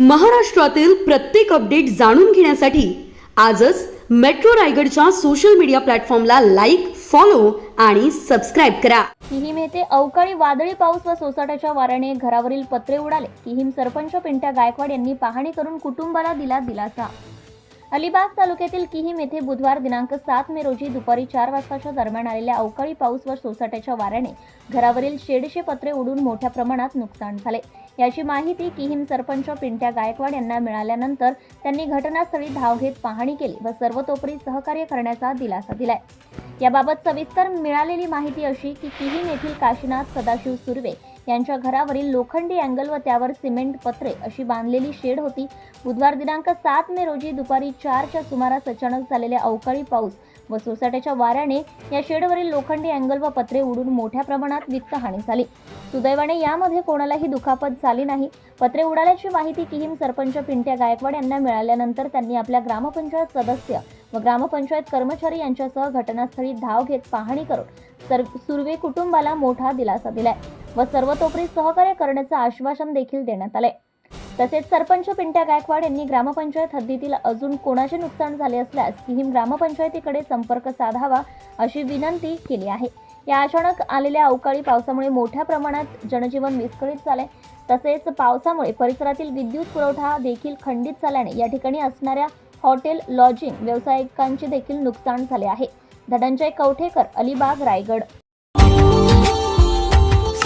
महाराष्ट्रातील प्रत्येक अपडेट जाणून घेण्यासाठी आजच मेट्रो रायगडच्या सोशल मीडिया प्लॅटफॉर्मला लाईक फॉलो आणि सबस्क्राईब करा. किहीम येथे अवकाळी वादळी पाऊस व सोसाट्याच्या वाऱ्याने घरावरील पत्रे उडाले. किहीम सरपंच पिंट्या गायकवाड यांनी पाहणी करून कुटुंबाला दिला दिलासा. अलिबाग तालुक्यातील किहीम येथे बुधवार दिनांक सात मे रोजी दुपारी चार वाजताच्या दरम्यान आलेल्या अवकाळी पाऊस व सोसाट्याच्या वाऱ्याने घरावरील शेडशे पत्रे उडून मोठ्या प्रमाणात नुकसान झाले. याची माहिती किहीम सरपंच पिंट्या गायकवाड यांना मिळाल्यानंतर त्यांनी घटनास्थळी धाव घेत पाहणी केली व सर्वतोपरी सहकार्य करण्याचा दिलासा दिलाय. याबाबत सविस्तर मिळालेली माहिती अशी की किहीम येथील काशीनाथ सदाशिव सुर्वे यांच्या घरावरील लोखंडी अँगल व त्यावर सिमेंट पत्रे अशी बांधलेली शेड होती. बुधवार दिनांक सात मे रोजी दुपारी चारच्या सुमारास अचानक झालेल्या अवकाळी पाऊस व सोसाट्याच्या वाऱ्याने या शेडवरील लोखंडी अँगल व पत्रे उडून मोठ्या प्रमाणात वित्तहानी झाली. सुदैवाने यामध्ये कोणालाही दुखापत झाली नाही. पत्रे उडाल्याची माहिती किहीम सरपंच पिंट्या गायकवाड यांना मिळाल्यानंतर त्यांनी आपल्या ग्रामपंचायत सदस्य व ग्रामपंचायत कर्मचारी यांच्यासह घटनास्थळी धाव घेत पाहणी करून सर सुर्वे कुटुंबाला मोठा दिलासा दिलाय. व सर्वतोपरी सहकार्य करण्याचं आश्वासन देखील देण्यात आले तसेच सरपंच पिंट्या गायकवाड यांनी ग्रामपंचायत हद्दीतील अजून कोणाचे नुकसान झाले असल्यास किहीम ग्रामपंचायतीकडे संपर्क साधावा अशी विनंती केली आहे. या अचानक आलेल्या अवकाळी पावसामुळे मोठ्या प्रमाणात जनजीवन विस्कळीत झाले तसेच पावसामुळे परिसरातील विद्युत पुरवठा देखील खंडित झाल्याने या ठिकाणी असणाऱ्या हॉटेल लॉजिंग व्यावसायिकांचे देखील नुकसान झाले आहे. धनंजय कवठेकर अलिबाग रायगड.